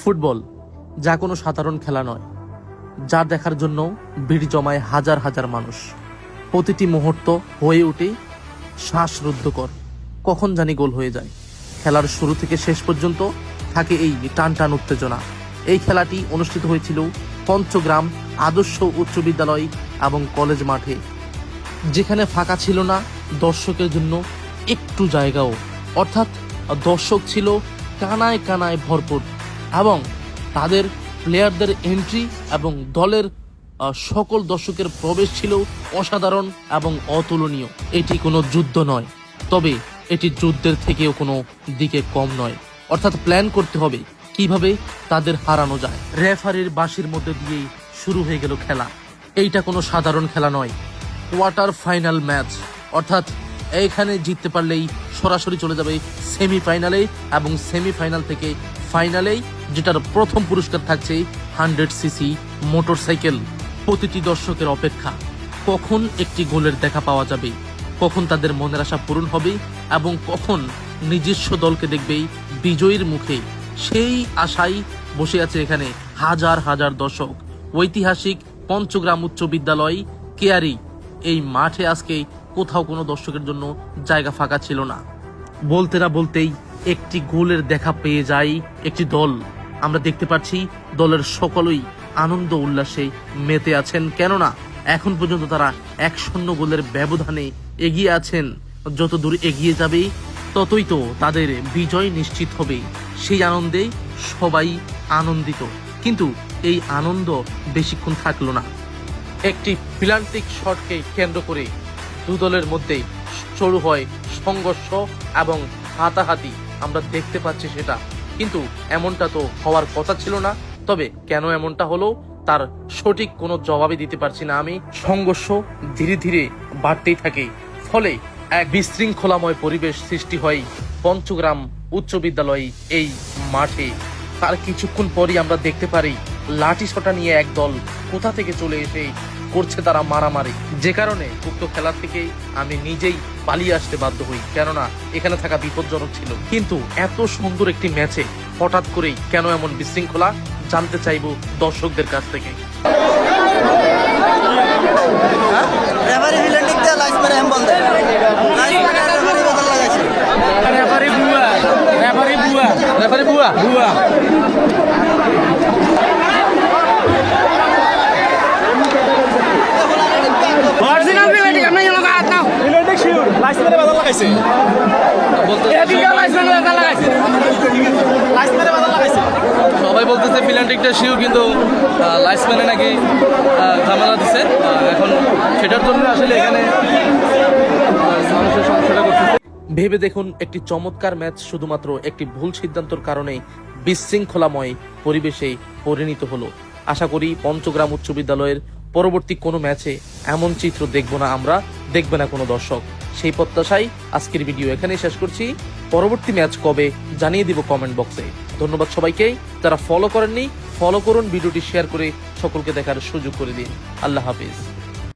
Football যা কোনো সাধারণ খেলা নয়, যা দেখার জন্য ভিড় জমায় হাজার হাজার মানুষ। প্রতিটি মুহূর্ত হয়ে ওঠে শ্বাসরুদ্ধকর। কখন জানি গোল হয়ে যায়। খেলার শুরু থেকে শেষ পর্যন্ত থাকে এই টান টান উত্তেজনা। এই খেলাটি অনুষ্ঠিত হয়েছিল পঞ্চগ্রাম আদর্শ উচ্চ বিদ্যালয় এবং কলেজ মাঠে। যেখানে ফাঁকা ছিল না দর্শকের জন্য একটু জায়গাও। অর্থাৎ দর্শক ছিল কানায় কানায় ভরপুর। এবং তাদের প্লেয়ারদের এন্ট্রি এবং দলের সকল দর্শকের প্রবেশ ছিল অসাধারণ এবং অতুলনীয়। এটি কোনো যুদ্ধ নয়, তবে এটি যুদ্ধের থেকেও কোনো দিকে কম নয়। অর্থাৎ প্ল্যান করতে হবে কীভাবে তাদের হারানো যায়। রেফারির বাঁশির মধ্যে দিয়েই শুরু হয়ে গেল খেলা। এইটা কোনো সাধারণ খেলা নয় কোয়ার্টার ফাইনাল ম্যাচ অর্থাৎ এইখানে জিততে পারলেই সরাসরি চলে যাবে সেমিফাইনালে এবং সেমিফাইনাল থেকে ফাইনালেই যেটার প্রথম পুরস্কার থাকছে হান্ড্রেড সিসি মোটরসাইকেল। প্রতিটি দর্শকের অপেক্ষা, কখন একটি গোলের দেখা পাওয়া যাবে? কখন তাদের মনের আশা পূরণ হবে? এবং কখন নিজস্ব দলকে দেখবেই বিজয়ীর মুখে? সেই আশাই বসে আছে এখানে হাজার হাজার দর্শক। ঐতিহাসিক পঞ্চগ্রাম উচ্চ বিদ্যালয় কেয়ারি। এই মাঠে আজকে কোথাও কোনো দর্শকের জন্য জায়গা ফাঁকা ছিল না। বলতে না বলতেই একটি গোলের দেখা পেয়ে যায় একটি দল। আমরা দেখতে পাচ্ছি দলের সকলেই আনন্দ উল্লাসে মেতে আছেন। কেননা এখন পর্যন্ত তারা এক শূন্য গোলের ব্যবধানে এগিয়ে আছেন। যত দূর এগিয়ে যাবে, ততই তো তাদের বিজয় নিশ্চিত হবে। সেই আনন্দে সবাই আনন্দিত। কিন্তু এই আনন্দ বেশিক্ষণ থাকল না। একটি প্লান্টিক শটকে কেন্দ্র করে দু দলের মধ্যে শুরু হয় সংঘর্ষ এবং হাতাহাতি। আমরা দেখতে পাচ্ছি সেটা। কিন্তু এমনটা তো হওয়ার কথা ছিল না। তবে কেন এমনটা হলো, তার সঠিক কোনো জবাবই দিতে পারছি না আমি। সংঘর্ষ ধীরে ধীরে বাড়তেই থাকে, ফলে এক বিশৃঙ্খলাময় পরিবেশ সৃষ্টি হয় পঞ্চগ্রাম উচ্চ বিদ্যালয় এই মাঠে। তার কিছুক্ষণ পরই আমরা দেখতে পারি লাঠি ছটা নিয়ে এক দল কোথা থেকে চলে এসে করছে তারা মারামারি। যে কারণে উক্ত খেলা থেকে আমি নিজেই পালিয়ে আসতে বাধ্য হই কেননা এখানে থাকা বিপজ্জনক ছিল। কিন্তু এত সুন্দর একটি ম্যাচে হঠাৎ করেই কেন এমন বিশৃঙ্খলা জানতে চাইব দর্শকদের কাছ থেকে। রেফারি রেফারি বুয়া বুয়া লাগাইছে? সবাই বলতেছে ফিলান্টিকটা শিউ কিন্তু লাইসম্যানে নাকি ঝামেলা দিছে। এখন সেটার জন্য আসলে এখানে মানুষের সমস্যাটা করতেছে। ভেবে দেখুন একটি চমৎকার ম্যাচ শুধুমাত্র একটি ভুল সিদ্ধান্তর কারণে বিশৃঙ্খলাময় পরিবেশে পরিণত হলো। আশা করি পঞ্চগ্রাম উচ্চ বিদ্যালয়ের পরবর্তী কোনো ম্যাচে এমন চিত্র দেখব না আমরা দেখবে না কোনো দর্শক। সেই প্রত্যাশাই আজকের ভিডিও এখানেই শেষ করছি। পরবর্তী ম্যাচ কবে জানিয়ে দিব কমেন্ট বক্সে ধন্যবাদ সবাইকে। যারা ফলো করেননি ফলো করুন, ভিডিওটি শেয়ার করে সকলকে দেখার সুযোগ করে দিন। আল্লাহ হাফিজ।